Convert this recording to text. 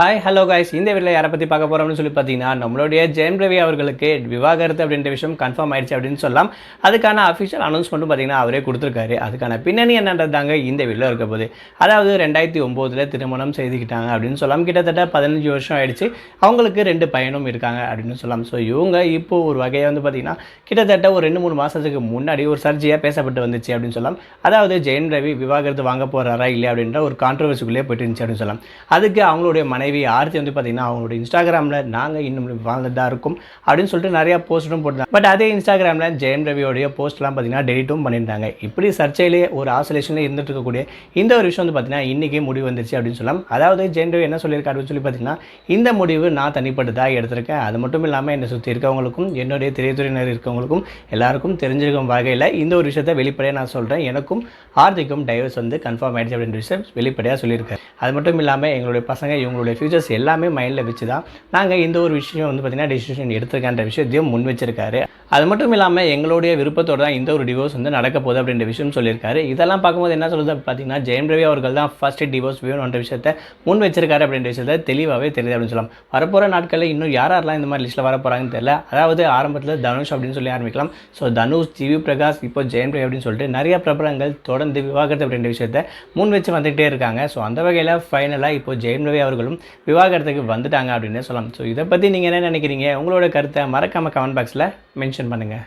Hi hello guys இந்த வீட்டில் யாரை பற்றி பார்க்க போகிறோம்னு சொல்லி பார்த்தீங்கன்னா நம்மளுடைய ஜெயம் ரவி அவர்களுக்கு விவாகரத்து அப்படின்ற விஷயம் கன்ஃபார்ம் ஆயிடுச்சு அப்படின்னு சொல்லலாம். அதுக்கான அஃபிஷியல் அனௌன்ஸ்மெண்ட்டும் பார்த்தீங்கன்னா அவரே கொடுத்துருக்காரு. அதுக்கான பின்னணி என்னன்றதாங்க இந்த வீட்டில் இருக்க போது. அதாவது ரெண்டாயிரத்தி ஒம்போதில் திருமணம் செய்துக்கிட்டாங்க அப்படின்னு சொல்லலாம். கிட்டத்தட்ட பதினஞ்சு வருஷம் ஆயிடுச்சு. அவங்களுக்கு ரெண்டு பையனும் இருக்காங்க அப்படின்னு சொல்லலாம். ஸோ இவங்க இப்போ ஒரு வகையை வந்து பார்த்தீங்கன்னா கிட்டத்தட்ட ஒரு ரெண்டு மூணு மாதத்துக்கு முன்னாடி ஒரு சர்ஜியாக பேசப்பட்டு வந்துச்சு அப்படின்னு சொல்லலாம். அதாவது ஜெயம் ரவி விவாகரத்து வாங்க போகிறாரா இல்லையா அப்படின்ற ஒரு கான்ட்ரவர்சிக்குள்ளேயே போயிட்டு இருந்துச்சு அப்படின்னு சொல்லலாம். அதுக்கு அவங்களுடைய மனைவி ஆர்த்தி வந்து பார்த்தீங்கன்னா அவங்களுடைய இன்ஸ்டாகிராமில் நாங்கள் இன்னும் வாழ்ந்துட்டு தான் இருக்கும் அப்படின்னு சொல்லிட்டு நிறையா போஸ்ட்டும் போட்டிருந்தாங்க. பட் அதே இன்ஸ்டாகிராமில் ஜெயம் ரவியோடைய போஸ்ட்லாம் பார்த்தீங்கன்னா டெலிட்டும் பண்ணியிருந்தாங்க. இப்படி சர்ச்சையிலே ஒரு ஆசோலேஷனில் இருந்துட்டு இருக்கக்கூடிய இந்த ஒரு விஷயம் வந்து பார்த்தீங்கன்னா இன்றைக்கி முடிவு வந்துருச்சு அப்படின்னு சொல்லலாம். அதாவது ஜெயம் ரவி என்ன சொல்லியிருக்காரு அப்படின்னு சொல்லி பார்த்தீங்கன்னா இந்த முடிவு நான் தனிப்பட்டதாக எடுத்திருக்கேன். அது மட்டும் இல்லாமல் என்னை சுற்றி இருக்கவங்களுக்கும் என்னுடைய திரைத்துறையினர் இருக்கவங்களுக்கும் எல்லாருக்கும் தெரிஞ்சிருக்கும் வகையில் இந்த ஒரு விஷயத்தை வெளிப்படையாக நான் சொல்கிறேன் எனக்கும் ஆர்த்திக்கும் டைவர்ஸ் வந்து கன்ஃபார்ம் ஆயிடுச்சு அப்படின்ற விஷயம் வெளிப்படையாக சொல்லியிருக்கேன் அது மட்டும் இல்லாமல் எங்களுடைய பசங்க இவங்களுடைய ஃபியூச்சர்ஸ் எல்லாமே மைண்டில் வச்சு தான் நாங்கள் இந்த ஒரு விஷயம் வந்து பார்த்திங்கன்னா டெசிஷன் எடுத்திருக்கன்ற விஷயத்தையும் முன் வச்சிருக்காரு. அது மட்டும் இல்லாமல் எங்களுடைய விருப்பத்தோடு தான் இந்த ஒரு டிவோர்ஸ் வந்து நடக்க போகுது அப்படின்ற விஷயம் சொல்லியிருக்காரு. இதெல்லாம் பார்க்கும்போது என்ன சொல்லுது பார்த்தீங்கன்னா ஜெயம் ரவி அவர்கள் தான் ஃபர்ஸ்ட் டிவோர்ஸ் வேணுன்ற விஷயத்தை முன் வச்சிருக்காரு அப்படின்ற விஷயத்தை தெளிவாகவே தெரியுது அப்படின்னு சொல்லலாம். வரப்போகிற நாட்களில் இன்னும் யார் யாரெல்லாம் இந்த மாதிரி லிஸ்ட்டில் வர போகிறாங்கன்னு தெரியல. அதாவது ஆரம்பத்தில் தனுஷ் அப்படின்னு சொல்லி ஆரம்பிக்கலாம் ஸோ தனுஷ் ஜிவி பிரகாஷ் இப்போ ஜெயம் ரவி அப்படின்னு சொல்லிட்டு நிறைய பிரபலங்கள் தொடர்ந்து விவாகரத்து அப்படின்ற விஷயத்தை முன் வச்சு வந்துகிட்டே இருக்காங்க. ஸோ அந்த வகையில் ஃபைனலாக இப்போ ஜெயம் ரவி அவர்களும் விவாகரத்துக்கு வந்துட்டாங்க அப்படின்னு சொல்லலாம். ஸோ இதை பற்றி நீங்கள் என்ன நினைக்கிறீங்க? உங்களோட கருத்தை மறக்காமல் கமெண்ட் பாக்ஸில் மென்ஷன் பண்ணுங்கள்